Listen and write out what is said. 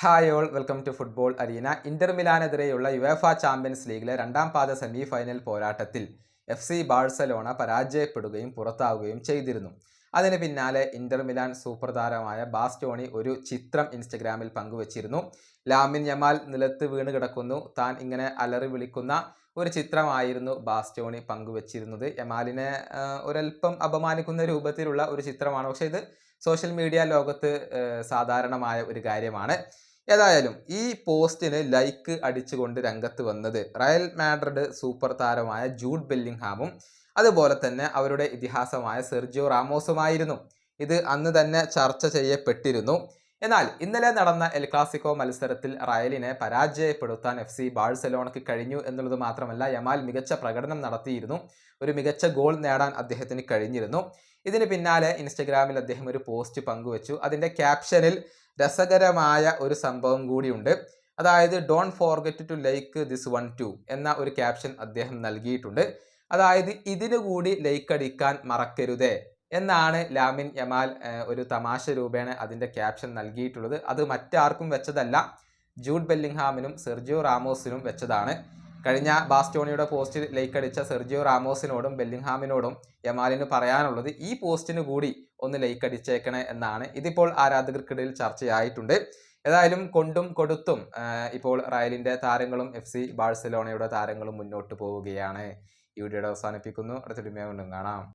Hi all welcome to football arena Inter മിലാനെതിരെയുള്ള UEFA champions ലീഗിലെ രണ്ടാം പാദ സെമി ഫൈനൽ പോരാട്ടത്തിൽ എഫ് സി ബാഴ്സലോണ പരാജയപ്പെടുകയും പുറത്താവുകയും ചെയ്തിരുന്നു. അതിന് പിന്നാലെ ഇന്റർ മിലാൻ സൂപ്പർ താരമായ ബാസ്റ്റോണി ഒരു ചിത്രം ഇൻസ്റ്റഗ്രാമിൽ പങ്കുവച്ചിരുന്നു. ലാമിൻ യമാൽ നിലത്ത് വീണ് കിടക്കുന്നു. താൻ ഇങ്ങനെ അലറി വിളിക്കുന്ന ഒരു ചിത്രമായിരുന്നു ബാസ്റ്റോണി പങ്കുവച്ചിരുന്നത്. യമാലിനെ ഒരൽപ്പം അപമാനിക്കുന്ന രൂപത്തിലുള്ള ഒരു ചിത്രമാണ്. പക്ഷേ ഇത് സോഷ്യൽ മീഡിയ ലോകത്ത് സാധാരണമായ ഒരു കാര്യമാണ്. ഏതായാലും ഈ പോസ്റ്റിന് ലൈക്ക് അടിച്ചുകൊണ്ട് രംഗത്ത് വന്നത് റയൽ മാഡ്രിഡ് സൂപ്പർ താരമായ ജൂഡ് ബെല്ലിംഗ്ഹാമും അതുപോലെ തന്നെ അവരുടെ ഇതിഹാസമായ സെർജിയോ റാമോസുമായിരുന്നു. ഇത് അന്ന് തന്നെ ചർച്ച ചെയ്യപ്പെട്ടിരുന്നു. എന്നാൽ ഇന്നലെ നടന്ന എൽ ക്ലാസിക്കോ മത്സരത്തിൽ റയലിനെ പരാജയപ്പെടുത്താൻ എഫ് സി ബാഴ്സലോണയ്ക്ക് കഴിഞ്ഞു എന്നുള്ളത് മാത്രമല്ല യമാൽ മികച്ച പ്രകടനം നടത്തിയിരുന്നു. ഒരു മികച്ച ഗോൾ നേടാൻ അദ്ദേഹത്തിന് കഴിഞ്ഞിരുന്നു. ഇതിന് പിന്നാലെ ഇൻസ്റ്റഗ്രാമിൽ അദ്ദേഹം ഒരു പോസ്റ്റ് പങ്കുവച്ചു. അതിന്റെ ക്യാപ്ഷനിൽ രസകരമായ ഒരു സംഭവം കൂടിയുണ്ട്. അതായത് don't forget to like this one two എന്ന ഒരു ക്യാപ്ഷൻ അദ്ദേഹം നൽകിയിട്ടുണ്ട്. അതായത് ഇതിനു കൂടി ലൈക്ക് അടിക്കാൻ മറക്കരുതേ എന്നാണ് ലാമിൻ യമാൽ ഒരു തമാശ രൂപേണ അതിന്റെ ക്യാപ്ഷൻ നൽകിയിട്ടുള്ളത്. അത് മറ്റാർക്കും വെച്ചതല്ല ജൂഡ് ബെല്ലിംഗ്ഹാമിനും സെർജിയോ റാമോസിനും വെച്ചതാണ്. കഴിഞ്ഞ ബാസ്റ്റോണിയുടെ പോസ്റ്റ് ലൈക്ക് അടിച്ച സെർജിയോ റാമോസിനോടും ബെല്ലിംഗ്ഹാമിനോടും യമാലിന് പറയാനുള്ളത് ഈ പോസ്റ്റിന് കൂടി ഒന്ന് ലൈക്ക് അടിച്ചേക്കണേ എന്നാണ്. ഇതിപ്പോൾ ആരാധകർക്കിടയിൽ ചർച്ചയായിട്ടുണ്ട്. ഏതായാലും കൊണ്ടും കൊടുത്തും ഇപ്പോൾ റയലിന്റെ താരങ്ങളും എഫ് സി ബാഴ്സലോണയുടെ താരങ്ങളും മുന്നോട്ട് പോവുകയാണ്. ഈ വീഡിയോയുടെ അവസാനിപ്പിക്കുന്നു. അടുത്ത വീണ്ടും കാണാം.